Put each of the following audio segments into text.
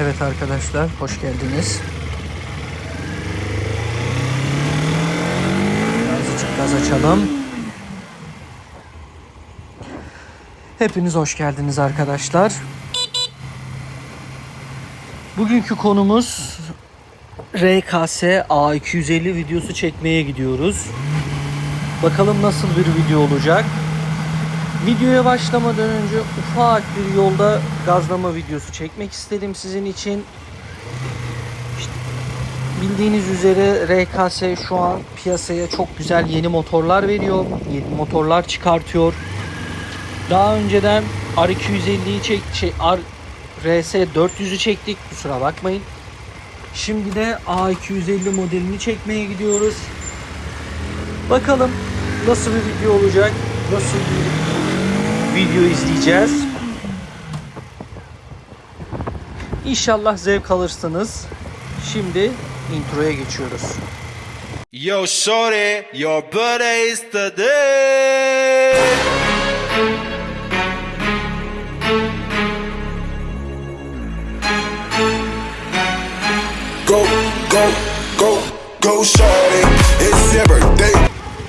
Evet arkadaşlar hoş geldiniz. Azıcık gaz açalım. Hepiniz hoş geldiniz arkadaşlar. Bugünkü konumuz RKS A250 videosu çekmeye gidiyoruz. Bakalım nasıl bir video olacak. Videoya başlamadan önce ufak bir yolda gazlama videosu çekmek istedim sizin için. İşte bildiğiniz üzere RKS şu an piyasaya çok güzel yeni motorlar veriyor. Yeni motorlar çıkartıyor. Daha önceden R250'yi çek şey R RS 400'ü çektik. Kusura bakmayın. Şimdi de A250 modelini çekmeye gidiyoruz. Bakalım nasıl bir video olacak? Nasıl bir video izleyeceğiz? İnşallah zevk alırsınız. Şimdi introya geçiyoruz. Yo, shorty, your birthday is today. Go, go, go, go, shorty. It's your birthday.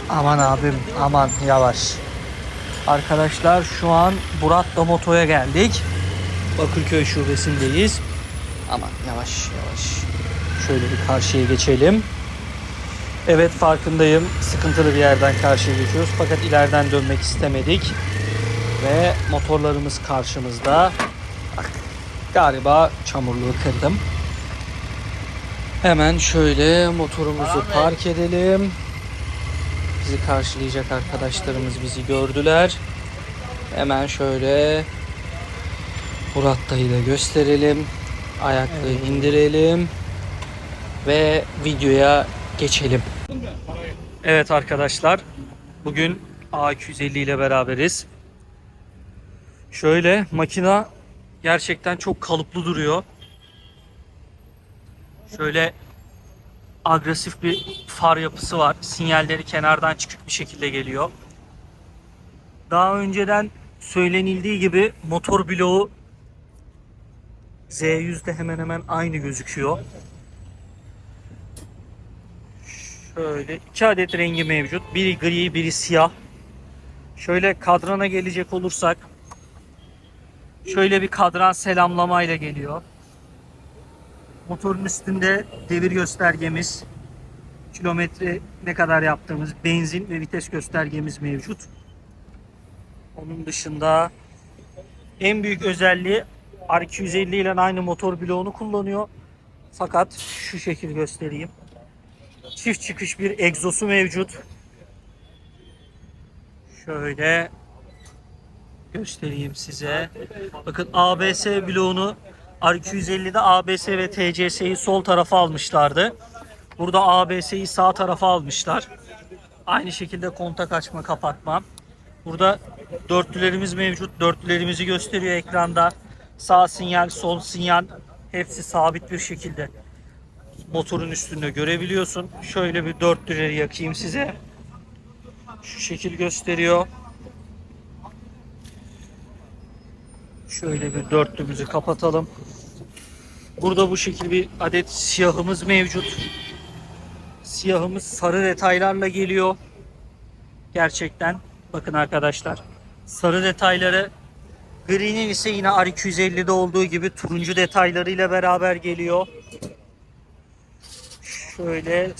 Aman abim aman yavaş. Arkadaşlar şu an Burat'la Moto'ya geldik. Bakırköy şubesindeyiz. Aman yavaş yavaş. Şöyle bir karşıya geçelim. Evet farkındayım. Sıkıntılı bir yerden karşıya geçiyoruz. Fakat ileriden dönmek istemedik. Ve motorlarımız karşımızda. Bak galiba çamurluğu kırdım. Hemen şöyle motorumuzu park edelim. Bizi karşılayacak arkadaşlarımız bizi gördüler. Hemen şöyle Murat dayı da gösterelim. Ayaklığı indirelim. Ve videoya geçelim. Evet arkadaşlar. Bugün A250 ile beraberiz. Şöyle makina gerçekten çok kalıplı duruyor. Şöyle agresif bir far yapısı var. Sinyalleri kenardan çıkık bir şekilde geliyor. Daha önceden söylenildiği gibi motor bloğu Z100'de hemen hemen aynı gözüküyor. Şöyle iki adet rengi mevcut. Biri gri, biri siyah. Şöyle kadrana gelecek olursak şöyle bir kadran selamlamayla geliyor. Motorun üstünde devir göstergemiz, kilometre ne kadar yaptığımız, benzin ve vites göstergemiz mevcut. Onun dışında en büyük özelliği R250 ile aynı motor bloğunu kullanıyor. Fakat şu şekil göstereyim. Çift çıkış bir egzosu mevcut. Şöyle göstereyim size. Bakın ABS bloğunu R250'de ABS ve TCS'yi sol tarafa almışlardı. Burada ABS'yi sağ tarafa almışlar. Aynı şekilde kontak açma kapatma. Burada dörtlülerimiz mevcut. Dörtlülerimizi gösteriyor ekranda. Sağ sinyal, sol sinyal hepsi sabit bir şekilde motorun üstünde görebiliyorsun. Şöyle bir dörtlüleri yakayım size. Şu şekil gösteriyor. Şöyle bir dörtlümüzü kapatalım. Burada bu şekil bir adet siyahımız mevcut. Siyahımız sarı detaylarla geliyor. Gerçekten bakın arkadaşlar. Sarı detayları Green'in ise yine R250'de olduğu gibi turuncu detaylarıyla beraber geliyor. Şöyle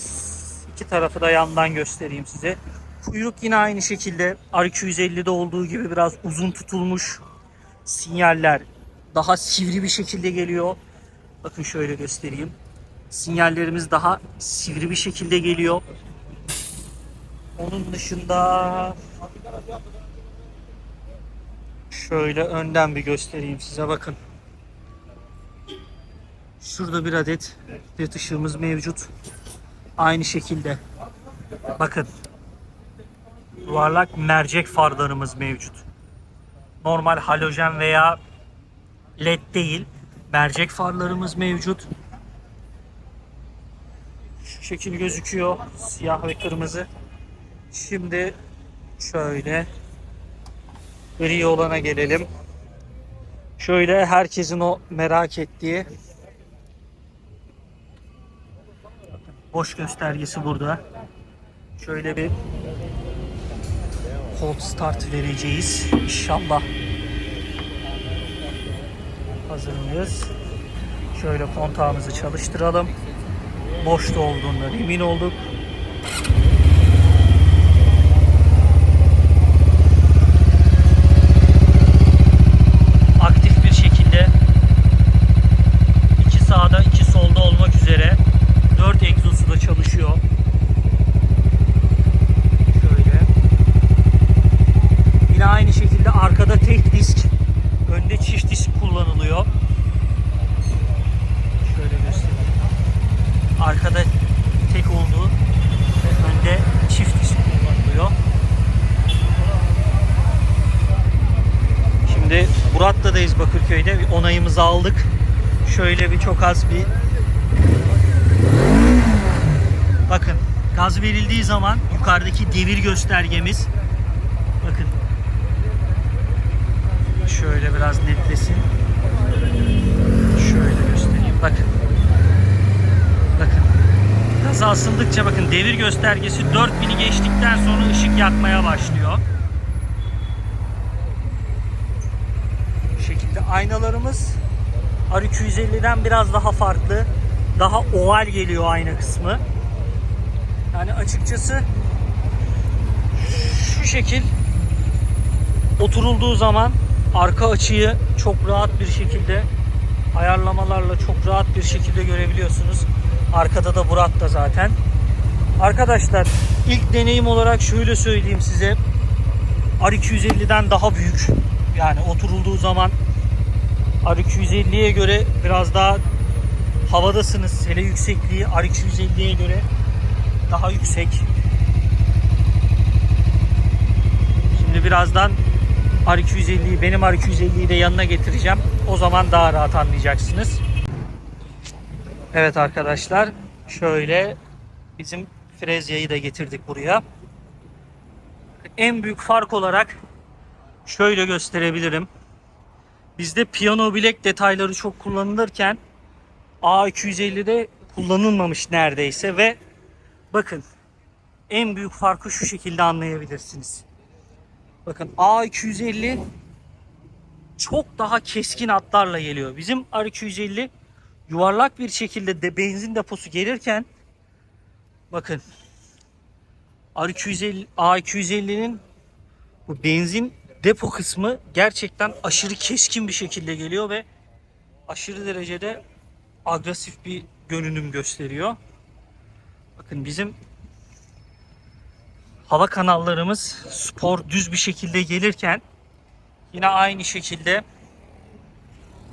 iki tarafı da yandan göstereyim size. Kuyruk yine aynı şekilde R250'de olduğu gibi biraz uzun tutulmuş. Sinyaller daha sivri bir şekilde geliyor. Bakın şöyle göstereyim. Sinyallerimiz daha sivri bir şekilde geliyor. Onun dışında şöyle önden bir göstereyim size bakın. Şurada bir adet led ışığımız mevcut. Aynı şekilde. Bakın. Yuvarlak mercek farlarımız mevcut normal halojen veya led değil. Mercek farlarımız mevcut. Şu şekil gözüküyor. Siyah ve kırmızı. Şimdi şöyle gri olana gelelim. Şöyle herkesin o merak ettiği boş göstergesi burada. Şöyle bir cold start vereceğiz. İnşallah. Hazır mıyız? Şöyle kontağımızı çalıştıralım. Boşta olduğundan emin olduk. Aktif bir şekilde iki sağda iki solda olmak üzere 4 egzosu da çalışıyor. Şöyle. Yine aynı şekilde arkada tek disk, önde çift disk kullanılıyor. Şöyle göstereyim. Arkada tek olduğu ve önde çift disk kullanılıyor. Şimdi Murat'ta'dayız Bakırköy'de. Bir onayımızı aldık. Şöyle bir çok az bir Bakın gaz verildiği zaman yukarıdaki devir göstergemiz bakın şöyle biraz netlesin. Şöyle göstereyim. Bakın. Bakın. Gaza asıldıkça bakın devir göstergesi 4000'i geçtikten sonra ışık yakmaya başlıyor. Bu şekilde aynalarımız R250'den biraz daha farklı. Daha oval geliyor ayna kısmı. Yani açıkçası şu şekil oturulduğu zaman arka açıyı çok rahat bir şekilde ayarlamalarla çok rahat bir şekilde görebiliyorsunuz. Arkada da Murat da zaten. Arkadaşlar ilk deneyim olarak şöyle söyleyeyim size. R250'den daha büyük. Yani oturulduğu zaman R250'ye göre biraz daha havadasınız. Hele yüksekliği R250'ye göre daha yüksek. Şimdi birazdan R250'yi benim R250'yi de yanına getireceğim. O zaman daha rahat anlayacaksınız. Evet arkadaşlar şöyle bizim Frezya'yı da getirdik buraya. En büyük fark olarak şöyle gösterebilirim. Bizde piyano bilek detayları çok kullanılırken A250'de kullanılmamış neredeyse ve bakın en büyük farkı şu şekilde anlayabilirsiniz. Bakın A250 çok daha keskin hatlarla geliyor. Bizim R250 yuvarlak bir şekilde de benzin deposu gelirken bakın R250 A250'nin bu benzin depo kısmı gerçekten aşırı keskin bir şekilde geliyor ve aşırı derecede agresif bir görünüm gösteriyor. Bakın bizim hava kanallarımız spor düz bir şekilde gelirken yine aynı şekilde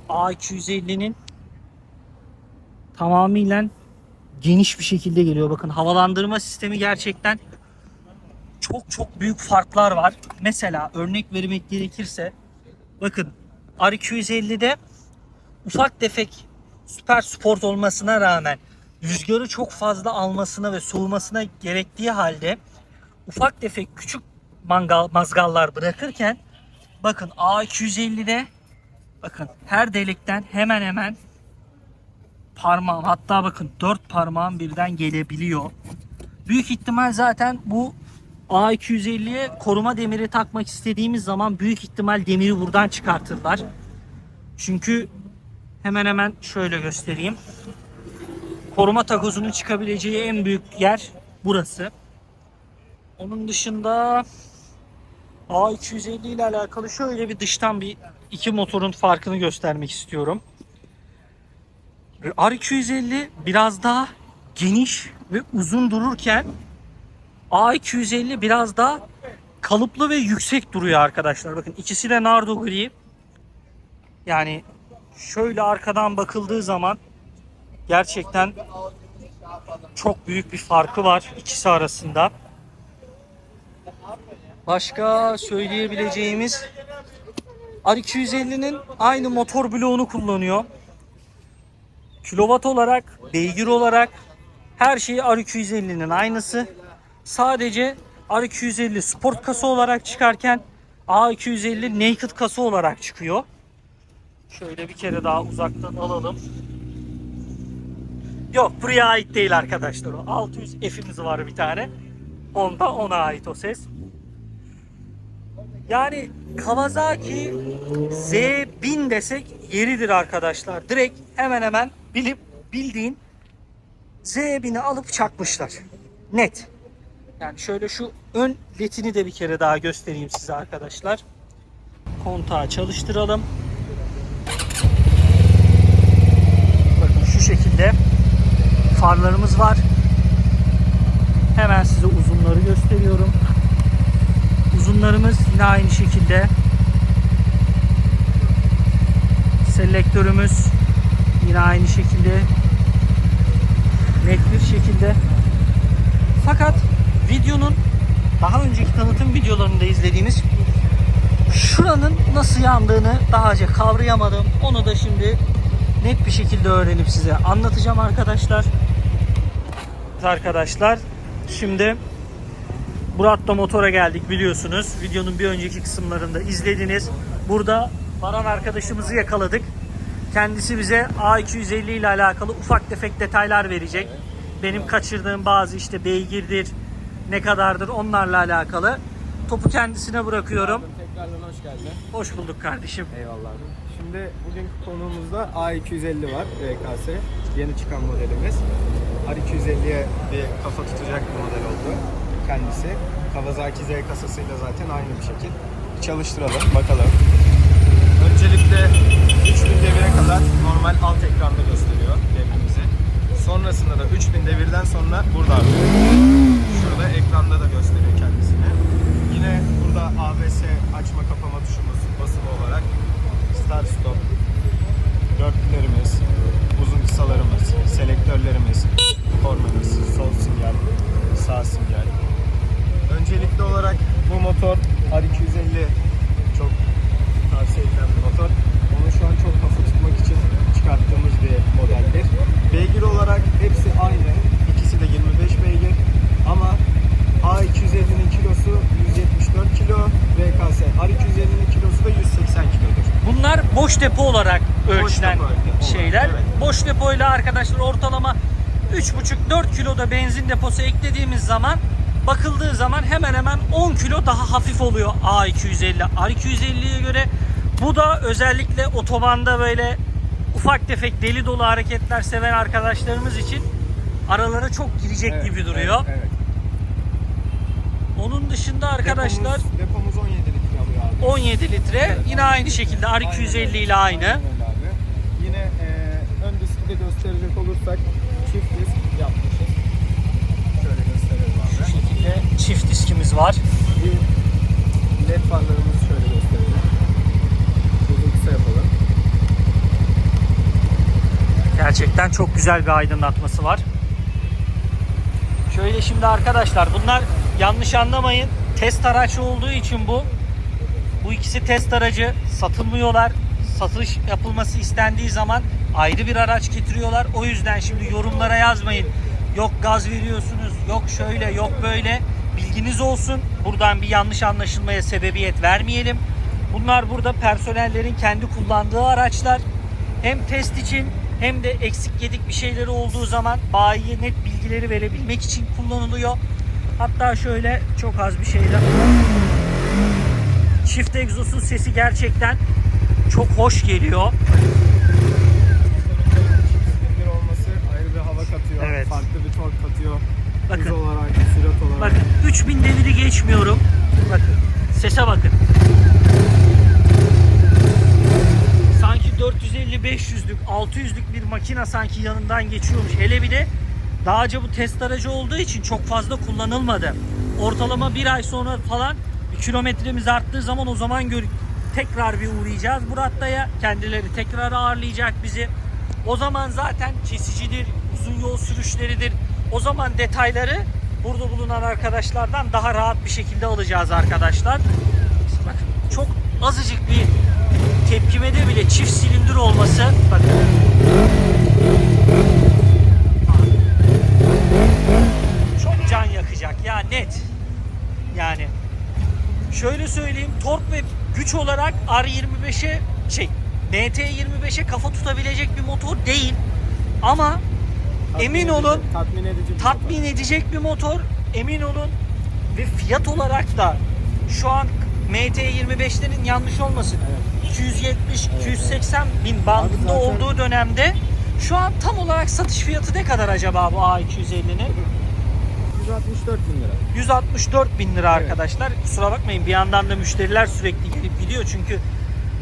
A250'nin tamamıyla geniş bir şekilde geliyor. Bakın havalandırma sistemi gerçekten çok çok büyük farklar var. Mesela örnek vermek gerekirse bakın R250'de ufak tefek süper sport olmasına rağmen rüzgarı çok fazla almasına ve soğumasına gerektiği halde ufak tefek küçük mangal mazgallar bırakırken bakın A250'de bakın her delikten hemen hemen parmağım hatta bakın dört parmağım birden gelebiliyor. Büyük ihtimal zaten bu A250'ye koruma demiri takmak istediğimiz zaman büyük ihtimal demiri buradan çıkartırlar. Çünkü hemen hemen şöyle göstereyim. Koruma takozunun çıkabileceği en büyük yer burası. Onun dışında A250 ile alakalı şöyle bir dıştan bir iki motorun farkını göstermek istiyorum. R250 biraz daha geniş ve uzun dururken A250 biraz daha kalıplı ve yüksek duruyor arkadaşlar. Bakın ikisi de nardo gri. Yani şöyle arkadan bakıldığı zaman gerçekten çok büyük bir farkı var ikisi arasında. Başka söyleyebileceğimiz R250'nin aynı motor bloğunu kullanıyor. Kilowatt olarak, beygir olarak her şeyi R250'nin aynısı. Sadece R250 sport kasa olarak çıkarken A250 naked kasa olarak çıkıyor. Şöyle bir kere daha uzaktan alalım. Yok buraya ait değil arkadaşlar o. 600 F'imiz var bir tane. Onda ona ait o ses. Yani Kawasaki Z1000 desek yeridir arkadaşlar. Direkt hemen hemen bilip bildiğin Z1000'i alıp çakmışlar. Net. Yani şöyle şu ön ledini de bir kere daha göstereyim size arkadaşlar. Kontağı çalıştıralım. Bakın şu şekilde farlarımız var. Hemen size uzunları gösteriyorum. Uzunlarımız yine aynı şekilde. Selektörümüz yine aynı şekilde. Net bir şekilde. Fakat videonun daha önceki tanıtım videolarında izlediğimiz şuranın nasıl yandığını daha önce kavrayamadım. Onu da şimdi net bir şekilde öğrenip size anlatacağım arkadaşlar. Arkadaşlar şimdi Murat'la motora geldik biliyorsunuz. Videonun bir önceki kısımlarında izlediniz. Burada Baran arkadaşımızı yakaladık. Kendisi bize A250 ile alakalı ufak tefek detaylar verecek. Benim kaçırdığım bazı işte beygirdir, ne kadardır onlarla alakalı. Topu kendisine bırakıyorum. Tekrardan hoş geldin. Hoş bulduk kardeşim. Eyvallah. Şimdi bugünkü konuğumuzda A250 var RKS. Yeni çıkan modelimiz. R250'ye bir kafa tutacak bir model oldu kendisi. Kawasaki Z kasasıyla zaten aynı bir şekil. Çalıştıralım bakalım. Öncelikle 3000 devire kadar normal alt ekranda gösteriyor devrimizi. Sonrasında da 3000 devirden sonra burada artık. Şurada ekranda da gösteriyor kendisini. Yine burada ABS açma kapama tuşumuz basılı olarak start stop dörtlülerimiz, uzun kısalarımız, selektörlerimiz, kornamız, sol sinyal, sağ sinyal. Öncelikli olarak bu motor R250 çok tavsiye edilen bir motor. Onu şu an çok hafif tutmak için çıkarttığımız bir modeldir. Beygir olarak hepsi aynı. İkisi de 25 beygir. Ama A250'nin kilosu 174 kilo, RKS R250'nin kilosu da 180 kilodur. Bunlar boş depo olarak ölçülen şeyler. evet. Boş depoyla arkadaşlar ortalama 3,5-4 kiloda benzin deposu eklediğimiz zaman bakıldığı zaman hemen hemen 10 kilo daha hafif oluyor A250. R250'ye göre bu da özellikle otobanda böyle ufak tefek deli dolu hareketler seven arkadaşlarımız için aralara çok girecek Evet, gibi duruyor. Evet, evet. Onun dışında arkadaşlar Depomuz, depomuz 17 litre alıyor abi. 17 litre yine aynı şekilde R250 ile aynı. Aynen öyle abi. Yine e, de gösterecek olursak çift disk yapmışız. Şöyle gösterelim Şu abi. şekilde çift diskimiz var. Bir led farlarımızı şöyle gösterelim. Uzun kısa yapalım. Gerçekten çok güzel bir aydınlatması var. Şöyle şimdi arkadaşlar bunlar yanlış anlamayın. Test araç olduğu için bu. Bu ikisi test aracı satılmıyorlar. Satış yapılması istendiği zaman ayrı bir araç getiriyorlar. O yüzden şimdi yorumlara yazmayın. Yok gaz veriyorsunuz, yok şöyle, yok böyle. Bilginiz olsun. Buradan bir yanlış anlaşılmaya sebebiyet vermeyelim. Bunlar burada personellerin kendi kullandığı araçlar. Hem test için hem de eksik yedik bir şeyleri olduğu zaman bayiye net bilgileri verebilmek için kullanılıyor. Hatta şöyle çok az bir şeyle çift egzosun sesi gerçekten çok hoş geliyor. Silindir olması ayrı bir hava katıyor. Evet. Farklı bir tork katıyor. Bakın. Hız olarak, sürat olarak. Bakın 3000 deviri geçmiyorum. Bakın sese bakın. Sanki 450-500'lük, 600'lük bir makina sanki yanından geçiyormuş. Hele bir de daha önce bu test aracı olduğu için çok fazla kullanılmadı. Ortalama bir ay sonra falan bir kilometremiz arttığı zaman o zaman gör tekrar bir uğrayacağız Murat'ta'ya. Kendileri tekrar ağırlayacak bizi. O zaman zaten kesicidir, uzun yol sürüşleridir. O zaman detayları burada bulunan arkadaşlardan daha rahat bir şekilde alacağız arkadaşlar. Bakın çok azıcık bir tepkimede bile çift silindir olması bakın çok can yakacak ya net. Yani şöyle söyleyeyim tork ve güç olarak R25'e şey NT25'e kafa tutabilecek bir motor değil. Ama Emin olun tatmin edici tatmin edecek bir motor. Emin olun ve fiyat olarak da şu an MT25'lerin yanlış olmasın. 270-280 bin bandında zaten- olduğu dönemde şu an tam olarak satış fiyatı ne kadar acaba bu A250'nin? 164 bin lira. 164 bin lira arkadaşlar. Kusura bakmayın bir yandan da müşteriler sürekli gelip gidiyor çünkü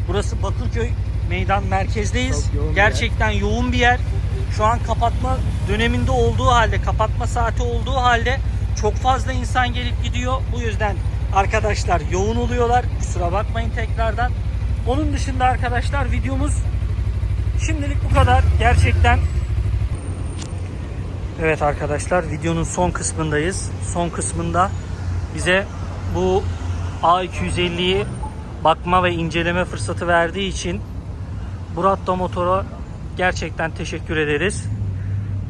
burası Bakırköy meydan merkezdeyiz. Yoğun Gerçekten yoğun bir yer. Şu an kapatma döneminde olduğu halde, kapatma saati olduğu halde çok fazla insan gelip gidiyor. Bu yüzden arkadaşlar yoğun oluyorlar. Kusura bakmayın tekrardan. Onun dışında arkadaşlar videomuz şimdilik bu kadar. Gerçekten Evet arkadaşlar videonun son kısmındayız. Son kısmında bize bu A250'yi bakma ve inceleme fırsatı verdiği için Buratto Motor'a gerçekten teşekkür ederiz.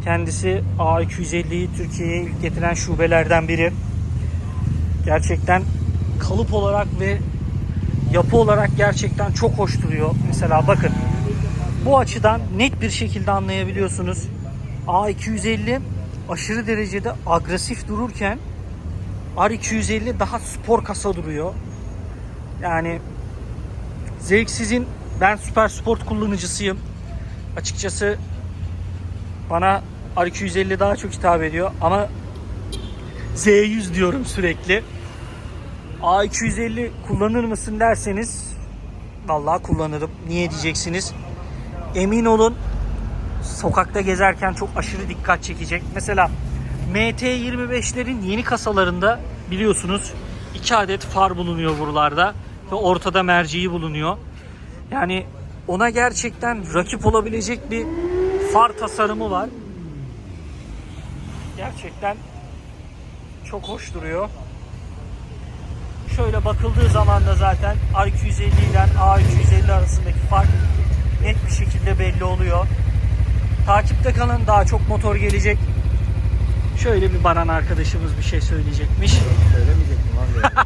Kendisi A250'yi Türkiye'ye ilk getiren şubelerden biri. Gerçekten kalıp olarak ve yapı olarak gerçekten çok hoş duruyor. Mesela bakın bu açıdan net bir şekilde anlayabiliyorsunuz. A250 aşırı derecede agresif dururken R250 daha spor kasa duruyor. Yani zevksizin ben süper sport kullanıcısıyım. Açıkçası bana R250 daha çok hitap ediyor ama Z100 diyorum sürekli. A250 kullanır mısın derseniz vallahi kullanırım. Niye diyeceksiniz? Emin olun sokakta gezerken çok aşırı dikkat çekecek. Mesela MT25'lerin yeni kasalarında biliyorsunuz 2 adet far bulunuyor buralarda ve ortada merceği bulunuyor. Yani ona gerçekten rakip olabilecek bir far tasarımı var. Gerçekten çok hoş duruyor. Şöyle bakıldığı zaman da zaten R250 ile A250 arasındaki fark net bir şekilde belli oluyor. Takipte kalın daha çok motor gelecek. Şöyle bir Baran arkadaşımız bir şey söyleyecekmiş. Söylemeyecektim abi.